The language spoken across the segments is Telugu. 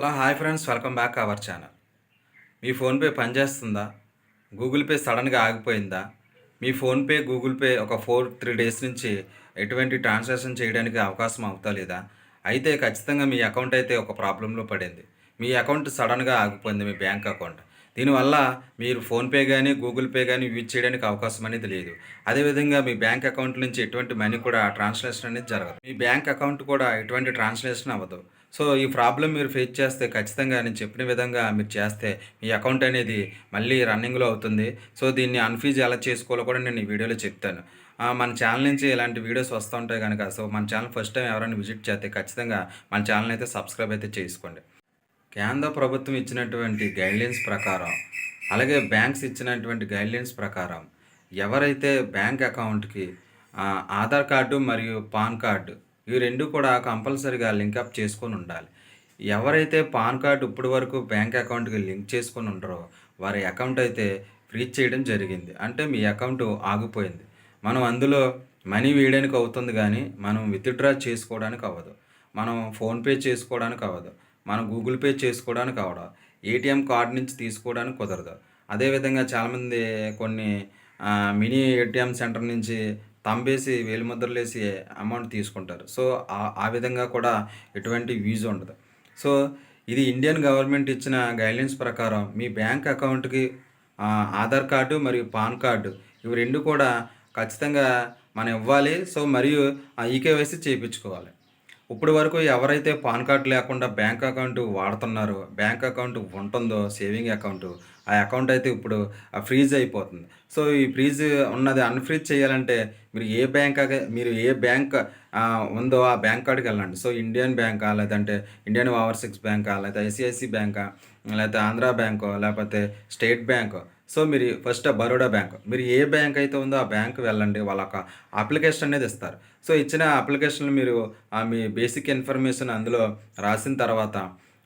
Hello hi friends welcome back our channel. మీ ఫోన్పే పనిచేస్తుందా? గూగుల్ పే సడన్గా ఆగిపోయిందా? మీ ఫోన్పే గూగుల్ పే ఒక ఫోర్ త్రీ డేస్ నుంచి ఎటువంటి ట్రాన్సాక్షన్ చేయడానికి అవకాశం అవుతా లేదా? అయితే ఖచ్చితంగా మీ అకౌంట్ అయితే ఒక ప్రాబ్లంలో పడింది. మీ అకౌంట్ సడన్గా ఆగిపోయింది మీ బ్యాంక్ అకౌంట్. దీనివల్ల మీరు ఫోన్పే కానీ గూగుల్ పే కానీ యూజ్ చేయడానికి అవకాశం అనేది లేదు. అదేవిధంగా మీ బ్యాంక్ అకౌంట్ నుంచి ఎటువంటి మనీ కూడా ట్రాన్స్లేషన్ అనేది జరగదు. మీ బ్యాంక్ అకౌంట్ కూడా ఎటువంటి ట్రాన్స్లేషన్ అవ్వదు. సో ఈ ప్రాబ్లం మీరు ఫేస్ చేస్తే ఖచ్చితంగా నేను చెప్పిన విధంగా మీరు చేస్తే మీ అకౌంట్ అనేది మళ్ళీ రన్నింగ్లో అవుతుంది. సో దీన్ని అన్ఫీజ్ ఎలా చేసుకోవాలో కూడా నేను ఈ వీడియోలో చెప్తాను. మన ఛానల్ నుంచి ఇలాంటి వీడియోస్ వస్తూ ఉంటాయి కనుక సో మన ఛానల్ ఫస్ట్ టైం ఎవరైనా విజిట్ చేస్తే ఖచ్చితంగా మన ఛానల్ అయితే సబ్స్క్రైబ్ అయితే చేసుకోండి. కేంద్ర ప్రభుత్వం ఇచ్చినటువంటి గైడ్లైన్స్ ప్రకారం అలాగే బ్యాంక్స్ ఇచ్చినటువంటి గైడ్లైన్స్ ప్రకారం ఎవరైతే బ్యాంక్ అకౌంట్కి ఆధార్ కార్డు మరియు పాన్ కార్డు ఇవి రెండు కూడా కంపల్సరీగా లింకప్ చేసుకొని ఉండాలి. ఎవరైతే పాన్ కార్డు ఇప్పటి వరకు బ్యాంక్ అకౌంట్కి లింక్ చేసుకొని ఉంటారో వారి అకౌంట్ అయితే ఫ్రీజ్ చేయడం జరిగింది. అంటే మీ అకౌంట్ ఆగిపోయింది. మనం అందులో మనీ వేయడానికి అవుతుంది కానీ మనం విత్డ్రా చేసుకోవడానికి అవ్వదు. మనం ఫోన్పే చేసుకోవడానికి అవ్వదు. మనం గూగుల్ పే చేసుకోవడానికి అవ్వదు ఏటీఎం కార్డు నుంచి తీసుకోవడానికి కుదరదు. అదేవిధంగా చాలామంది కొన్ని మినీ ఏటీఎం సెంటర్ నుంచి తంబేసి వేలు వేసి అమౌంట్ తీసుకుంటారు. సో ఆ- విధంగా కూడా ఎటువంటి వీజు ఉండదు. సో ఇది ఇండియన్ గవర్నమెంట్ ఇచ్చిన గైడ్లైన్స్ ప్రకారం మీ బ్యాంక్ అకౌంట్కి ఆధార్ కార్డు మరియు పాన్ కార్డు ఇవి రెండు కూడా ఖచ్చితంగా మనం ఇవ్వాలి. సో మరియు ఆ ఈకేవైసీ చేయించుకోవాలి. ఇప్పుడు వరకు ఎవరైతే పాన్ కార్డు లేకుండా బ్యాంక్ అకౌంట్ వాడుతున్నారో బ్యాంక్ అకౌంట్ ఉంటుందో సేవింగ్ అకౌంట్ ఆ అకౌంట్ అయితే ఇప్పుడు ఫ్రీజ్ అయిపోతుంది. సో ఈ ఫ్రీజ్ ఉన్నది అన్ఫ్రీజ్ చేయాలంటే మీరు ఏ బ్యాంక్ మీరు ఏ బ్యాంక్ ఉందో ఆ బ్యాంక్ కార్డుకి వెళ్ళండి. సో ఇండియన్ బ్యాంకా లేదంటే ఇండియన్ ఓవర్సీస్ బ్యాంకా లేకపోతే ఐసిఐసి బ్యాంకా లేకపోతే ఆంధ్ర బ్యాంకో లేకపోతే స్టేట్ బ్యాంకో సో మీరు ఫస్ట్ బరోడా బ్యాంక్ మీరు ఏ బ్యాంక్ అయితే ఉందో ఆ బ్యాంక్ వెళ్ళండి వాళ్ళ అప్లికేషన్ అనేది ఇస్తారు. సో ఇచ్చిన అప్లికేషన్లు మీరు ఆ మీ బేసిక్ ఇన్ఫర్మేషన్ అందులో రాసిన తర్వాత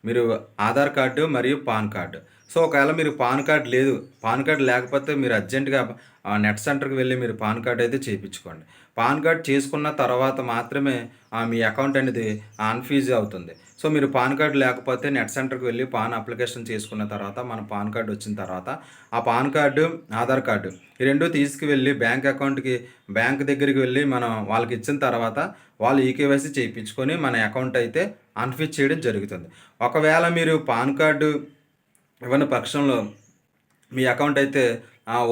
మీరు ఆధార్ కార్డు మరియు పాన్ కార్డు. సో ఒకవేళ మీరు పాన్ కార్డ్ లేదు పాన్ కార్డ్ లేకపోతే మీరు అర్జెంటుగా ఆ, నెట్ సెంటర్కి వెళ్ళి మీరు పాన్ కార్డ్ అయితే చేయించుకోండి. పాన్ కార్డ్ చేసుకున్న తర్వాత మాత్రమే ఆ, మీ అకౌంట్ అనేది అన్ఫీజ్ అవుతుంది. సో మీరు పాన్ కార్డ్ లేకపోతే నెట్ సెంటర్కి వెళ్ళి పాన్ అప్లికేషన్ చేసుకున్న తర్వాత మన పాన్ కార్డు వచ్చిన తర్వాత ఆ పాన్ కార్డు ఆధార్ కార్డు ఈ రెండు తీసుకువెళ్ళి బ్యాంక్ అకౌంట్కి బ్యాంక్ దగ్గరికి వెళ్ళి మనం వాళ్ళకి ఇచ్చిన తర్వాత వాళ్ళు ఈకేవైసీ చేయించుకొని మన అకౌంట్ అయితే అన్ఫీజ్ చేయడం జరుగుతుంది. ఒకవేళ మీరు పాన్ కార్డు ఇవ్వని పక్షంలో మీ అకౌంట్ అయితే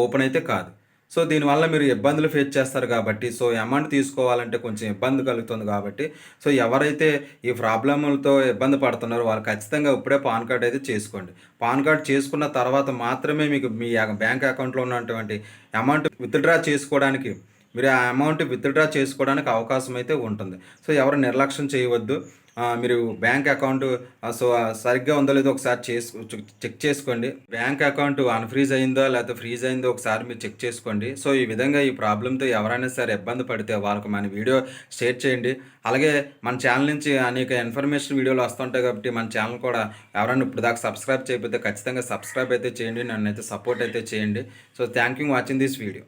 ఓపెన్ అయితే కాదు. సో దీనివల్ల మీరు ఇబ్బందులు ఫేస్ చేస్తారు కాబట్టి సో అమౌంట్ తీసుకోవాలంటే కొంచెం ఇబ్బంది కలుగుతుంది కాబట్టి సో ఎవరైతే ఈ ప్రాబ్లములతో ఇబ్బంది పడుతున్నారో వాళ్ళు ఖచ్చితంగా ఇప్పుడే పాన్ కార్డ్ అయితే చేసుకోండి. పాన్ కార్డ్ చేసుకున్న తర్వాత మాత్రమే మీకు మీ బ్యాంక్ అకౌంట్లో ఉన్నటువంటి అమౌంట్ విత్డ్రా చేసుకోవడానికి మీరు ఆ అమౌంట్ విత్డ్రా చేసుకోవడానికి అవకాశం అయితే ఉంటుంది. సో ఎవరు నిర్లక్ష్యం చేయవద్దు. మీరు బ్యాంక్ అకౌంట్ సో సరిగ్గా ఉందో లేదో ఒకసారి చేసు చెక్ చేసుకోండి. బ్యాంక్ అకౌంట్ అన్ఫ్రీజ్ అయిందో లేకపోతే ఫ్రీజ్ అయిందో ఒకసారి మీరు చెక్ చేసుకోండి. సో ఈ విధంగా ఈ ప్రాబ్లంతో ఎవరైనా సరే ఇబ్బంది పడితే వాళ్ళకి మన వీడియో షేర్ చేయండి. అలాగే మన ఛానల్ నుంచి అనేక ఇన్ఫర్మేషన్ వీడియోలు వస్తుంటాయి కాబట్టి మన ఛానల్ కూడా ఎవరైనా ఇప్పుడు దాకా సబ్స్క్రైబ్ చేయకపోతే ఖచ్చితంగా సబ్స్క్రైబ్ అయితే చేయండి. నన్ను అయితే సపోర్ట్ అయితే చేయండి. So thank you watching this video.